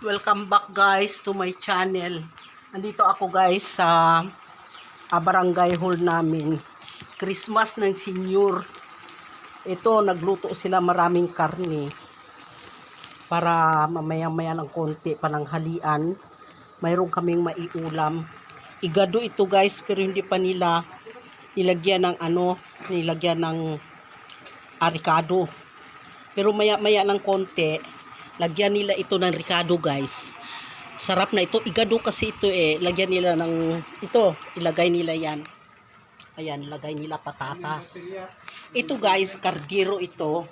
Welcome back guys to my channel. Andito ako guys sa ah, barangay hall namin. Christmas ng senior. Ito, nagluto sila maraming karne. Para mamaya-maya ng konti pananghalian. Mayroon kaming maiulam. Igado ito guys, pero hindi pa nila nilagyan ng ano, nilagyan ng arikado. Pero maya-maya ng konti, lagyan nila ito ng ricado guys. Sarap na ito. Igado kasi ito eh. Lagyan nila ng, ito, ilagay nila yan. Ayan, lagay nila patatas. Ito guys, kardiro ito.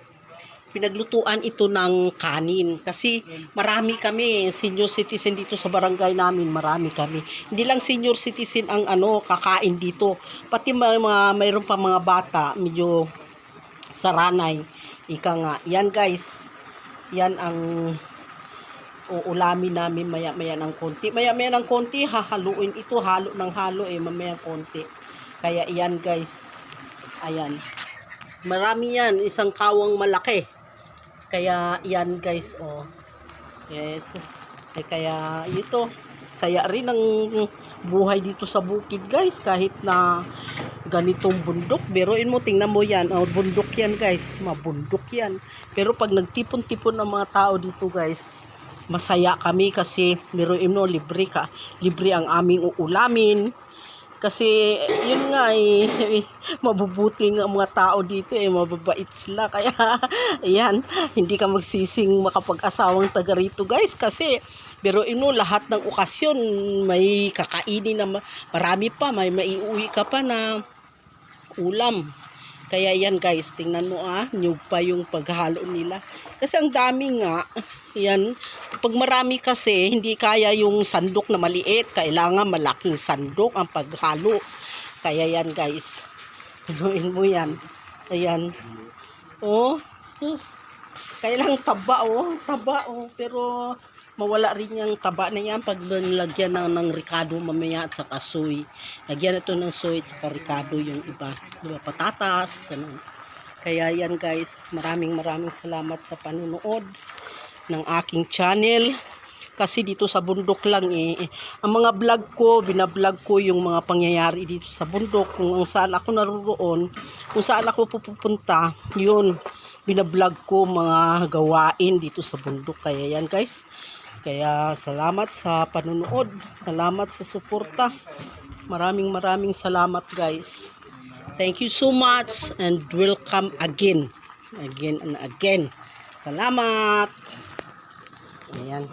Pinaglutuan ito ng kanin. Kasi marami kami, senior citizen dito sa barangay namin, marami kami. Hindi lang senior citizen ang ano, kakain dito. Pati may mga, mayroon pa mga bata, medyo saranay. Ika nga, yan guys, yan ang uulamin namin maya-maya ng konti. Maya-maya ng konti, hahaluin ito, halo ng halo eh, mamaya konti. Kaya yan guys, ayan. Marami yan, isang kawang malaki. Kaya yan guys, oh. Yes. Eh, kaya ito, saya rin ang buhay dito sa bukid guys, kahit na ganitong bundok. Beroin mo, tingnan mo yan. Oh, bundok yan guys. Mabundok yan. Pero pag nagtipon-tipon ng mga tao dito guys, masaya kami kasi beroin mo, libre ka. Libre ang aming uulamin. Kasi yun nga eh, mabubuti nga ang mga tao dito eh, mababait sila. Kaya yan, hindi ka magsising makapag-asawang taga rito guys kasi pero ino lahat ng okasyon may kakainin na ma- marami pa, may maiuwi ka pa na ulam. Kaya yan guys, tingnan mo ah, new pa yung paghalo nila. Kasi ang dami nga, yan, pag marami kasi, hindi kaya yung sandok na maliit. Kailangan malaking sandok ang paghalo. Kaya yan guys, tuloyin mo yan. Ayan. Oh, sus. Kailangan taba oh, taba oh. Pero mawala rin yung taba na yan pag nilagyan ng, ng ricado mamaya at saka soy. Lagyan ito ng soy at saka ricado yung iba. Diba, patatas, ganun. Kaya yan guys, maraming maraming salamat sa panunood ng aking channel. Kasi dito sa bundok lang eh, eh, ang mga vlog ko, binablog ko yung mga pangyayari dito sa bundok, kung saan ako naroon, kung saan ako pupunta, yun, binablog ko mga gawain dito sa bundok. Kaya yan guys, kaya salamat sa panunood, salamat sa suporta. Maraming maraming salamat guys. Thank you so much and welcome again. Again and again. Salamat. Ayan.